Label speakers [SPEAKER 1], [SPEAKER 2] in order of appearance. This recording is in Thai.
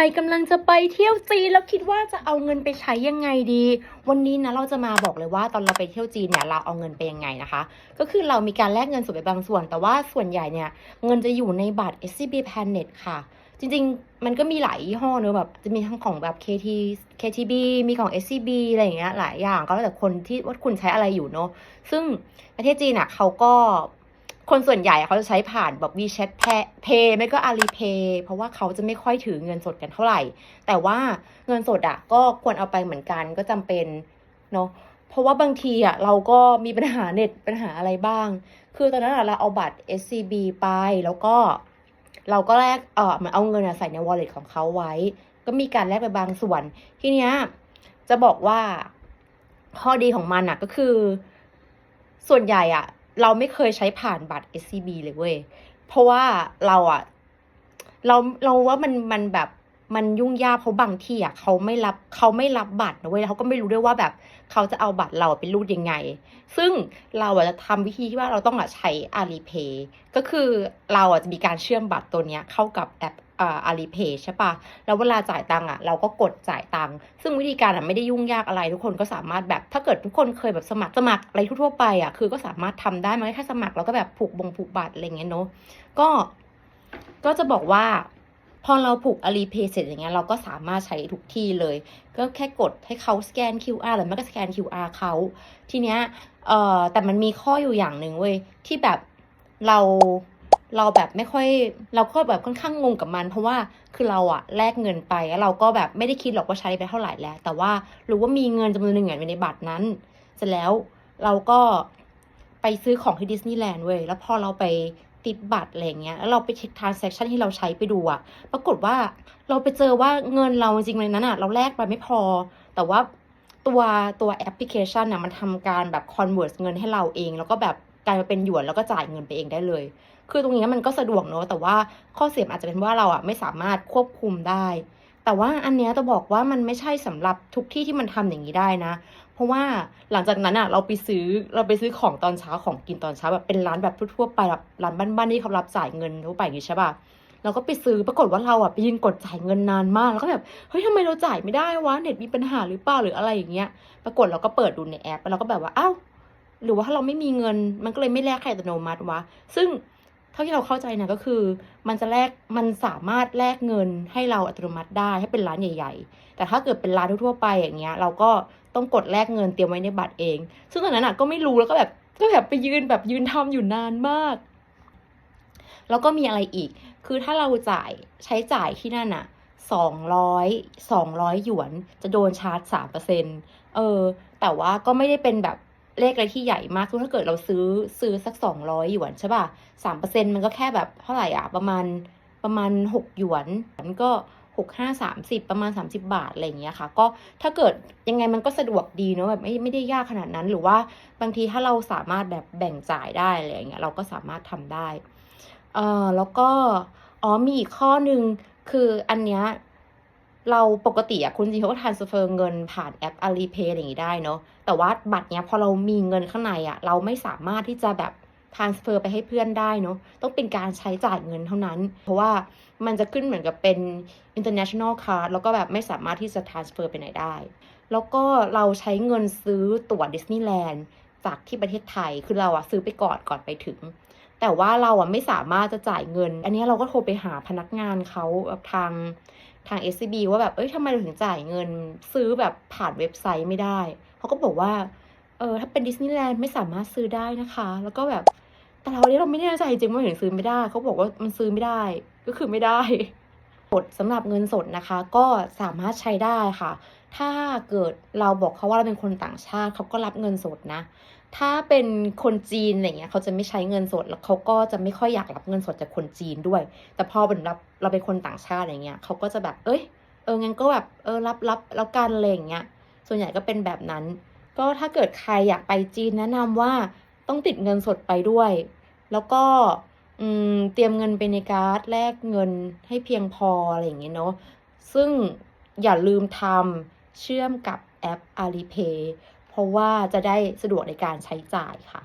[SPEAKER 1] รกำลังจะไปเที่ยวจีนแล้วคิดว่าจะเอาเงินไปใช้ยังไงดี วันนี้นะเราจะมาบอกเลยว่าตอนเราไปเที่ยวจีนเนี่ยเราเอาเงินไปยังไงนะคะ ก็คือเรามีการแลกเงินสดไปบางส่วน แต่ว่าส่วนใหญ่เนี่ยเงินจะอยู่ในบัตร SCB Planet ค่ะ จริงๆ มันก็มีหลายยี่ห้อเนอะแบบจะมีทั้งของแบบ KT KTB มีของ SCB อะไรอย่างเงี้ยหลายอย่างก็แล้วแต่คนที่ว่าคุณใช้อะไรอยู่เนอะซึ่งประเทศจีนอะเขาก็ คนส่วนใหญ่เขาจะใช้ผ่านแบบ WeChat Pay ไม่ก็ Alipay เพราะว่าเขาจะไม่ค่อยถือเงินสดกันเท่าไหร่ แต่ว่าเงินสดอะ ก็ควรเอาไปเหมือนกันก็จำเป็นเนาะเพราะว่าบางทีอะเราก็มีปัญหาเน็ตปัญหาอะไรบ้าง คือตอนนั้นเราเอาบัตร SCB ไปแล้วก็ เราก็แลกเออเหมือนเอาเงินอะใส่ใน wallet ของเขาไว้ ก็มีการแลกไปบางส่วน ทีเนี้ยจะบอกว่าข้อดีของมันอะก็คือ ส่วนใหญ่อะ เราไม่เคยใช้ผ่านบัตร SCB เลยเว้ย เพราะว่าเราอะเราเราว่ามันมันแบบ มันยุ่งยากเพราะบางที่อะเขาไม่รับเขาไม่รับบัตรนะเว้ยเขาก็ไม่รู้ด้วยว่าแบบเขาจะเอาบัตรเราไปรูดยังไง ซึ่งเราอะจะทำวิธีที่ว่าเราต้องอะใช้ Alipay ก็คือเราอะจะมีการเชื่อมบัตรตัวเนี้ยเข้ากับแอปอ่า Alipay ใช่ปะแล้วเวลาจ่ายตังค์อะเราก็กดจ่ายตังค์ ซึ่งวิธีการอะไม่ได้ยุ่งยากอะไร ทุกคนก็สามารถแบบถ้าเกิดทุกคนเคยแบบสมัครสมัครอะไรทั่วไปอะคือก็สามารถทำได้มันแค่สมัครแล้วก็แบบผูกบงผูกบัตรอะไรเงี้ยเนาะ ก็ ก็จะบอกว่า พอเราผูก Alipay เสร็จอย่างเงี้ยเราก็สามารถใช้ทุกที่เลย ก็แค่กดให้เขาสแกน QR หรือไม่ก็สแกน QR เขาทีเนี้ยเอ่อแต่มันมีข้ออยู่อย่างหนึ่งเว้ยที่แบบเราเราแบบไม่ค่อยเราก็แบบค่อนข้างงงกับมัน เพราะว่าคือเราอะแลกเงินไปแล้วเราก็แบบไม่ได้คิดหรอกว่าใช้ไปเท่าไหร่แล้ว แต่ว่ารู้ว่ามีเงินจำนวนหนึ่งอยู่ในบัตรนั้น เสร็จแล้วเราก็ไปซื้อของที่ดิสนีย์แลนด์เว้ยแล้วพอเราไป ติดบัตรอะไรเงี้ยแล้วเราไปเช็คทรานเซ็คชันที่เราใช้ไปดูอะปรากฏว่าเราไปเจอว่าเงินเราจริงๆในนั้นอะเราแลกไปไม่พอ แต่ว่าตัวตัวแอปพลิเคชันน่ะมันทำการแบบ convert เงินให้เราเอง แล้วก็แบบกลายมาเป็นหยวนแล้วก็จ่ายเงินไปเองได้เลย คือตรงนี้มันก็สะดวกเนอะแต่ว่าข้อเสียอาจจะเป็นว่าเราอะไม่สามารถควบคุมได้แต่ว่าอันเนี้ยจะบอกว่ามันไม่ใช่สำหรับทุกที่ที่มันทำอย่างนี้ได้นะ ราะว่าหลังจากนั้นอะเราไปซื้อเราไปซื้อของตอนเช้าของกินตอนเช้าแบบเป็นร้านแบบทั่วไปแบบร้านบ้านๆที่เขารับจ่ายเงินทั่วไปอย่างนี้ใช่ป่ะเราก็ไปซื้อปรากฏว่าเราอะไปยืนกดจ่ายเงินนานมากแล้วก็แบบเฮ้ยทำไมเราจ่ายไม่ได้วะเน็ตมีปัญหาหรือเปล่าหรืออะไรอย่างเงี้ยปรากฏเราก็เปิดดูในแอปแล้วเราก็แบบว่าอ้าวหรือว่าถ้าเราไม่มีเงินมันก็เลยไม่แลกให้อัตโนมัติวะ ซึ่ง เท่าที่เราเข้าใจนะก็คือ มันจะแลกมันสามารถแลกเงินให้เราอัตโนมัติได้ให้เป็นร้านใหญ่ ๆ แต่ถ้าเกิดเป็นร้านทั่วๆไปอย่างเงี้ย เราก็ต้องกดแลกเงินเตรียมไว้ในบัตรเอง ซึ่งตอนนั้นอะก็ไม่รู้แล้วก็แบบก็แบบไปยืนแบบยืนทำอยู่นานมาก แล้วก็มีอะไรอีก คือถ้าเราจ่ายใช้จ่ายที่นั่นอะสองร้อยสองร้อยหยวนจะโดนชาร์จสามเปอร์เซ็นเออ แต่ว่าก็ไม่ได้เป็นแบบ เลขอะไรที่ใหญ่มากคือถ้าเกิดเราซื้อซื้อสักสองร้อยหยวนใช่ป่ะสามเปอร์เซ็นมันก็แค่แบบเท่าไหร่อะประมาณประมาณหกหยวนมันก็หกห้าสามสิบประมาณสามสิบาทอะไรอย่างเงี้ยค่ะ ก็ถ้าเกิดยังไงมันก็สะดวกดีเนาะแบบไม่ไม่ได้ยากขนาดนั้น หรือว่าบางทีถ้าเราสามารถแบบแบ่งจ่ายได้อะไรอย่างเงี้ยเราก็สามารถทำได้เออแล้วก็อ๋อมีอีกข้อหนึ่งคืออันเนี้ย เราปกติอะคุณจริงเขาก็ transfer เงินผ่านแอป Alipay อะไรอย่างงี้ได้เนาะแต่ว่าบัตรเนี้ยพอเรามีเงินข้างในอะเราไม่สามารถที่จะแบบ transfer ไปให้เพื่อนได้เนาะต้องเป็นการใช้จ่ายเงินเท่านั้น เพราะว่ามันจะขึ้นเหมือนกับเป็น international card แล้วก็แบบไม่สามารถที่จะ transfer ไปไหนได้ แล้วก็เราใช้เงินซื้อตั๋วดิสนีย์แลนด์จากที่ประเทศไทย คือเราอะซื้อไปก่อนก่อนไปถึง แต่ว่าเราอะไม่สามารถจะจ่ายเงิน อันนี้เราก็โทรไปหาพนักงานเขาแบบทางทาง SCB ว่าแบบเอ้ยทำไมเราถึงจ่ายเงินซื้อแบบผ่านเว็บไซต์ไม่ได้เขาก็บอกว่าเออถ้าเป็นดิสนีย์แลนด์ไม่สามารถซื้อได้นะคะ แล้วก็แบบแต่เราเนี่ยเราไม่แน่ใจจริงว่าถึงซื้อไม่ได้เขาบอกว่ามันซื้อไม่ได้ก็คือไม่ได้กดสำหรับเงินสดนะคะ ก็สามารถใช้ได้ค่ะ ถ้าเกิดเราบอกเขาว่าเราเป็นคนต่างชาติเขาก็รับเงินสดนะ ถ้าเป็นคนจีนอะไรเงี้ยเขาจะไม่ใช้เงินสดแล้วเขาก็จะไม่ค่อยอยากรับเงินสดจากคนจีนด้วย แต่พอเป็นรับเราเป็นคนต่างชาติอะไรเงี้ยเขาก็จะแบบเอ้ยเอองั้นก็แบบเออรับรับแล้วกันอะไรอย่างเงี้ยส่วนใหญ่ก็เป็นแบบนั้น ก็ถ้าเกิดใครอยากไปจีนแนะนำว่าต้องติดเงินสดไปด้วย แล้วก็อืมเตรียมเงินไปในการ์ดแลกเงินให้เพียงพออะไรอย่างเงี้ยเนาะซึ่งอย่าลืมทำเชื่อมกับแอป Alipay ราะว่าจะได้สะดวกในการใช้จ่ายค่ะ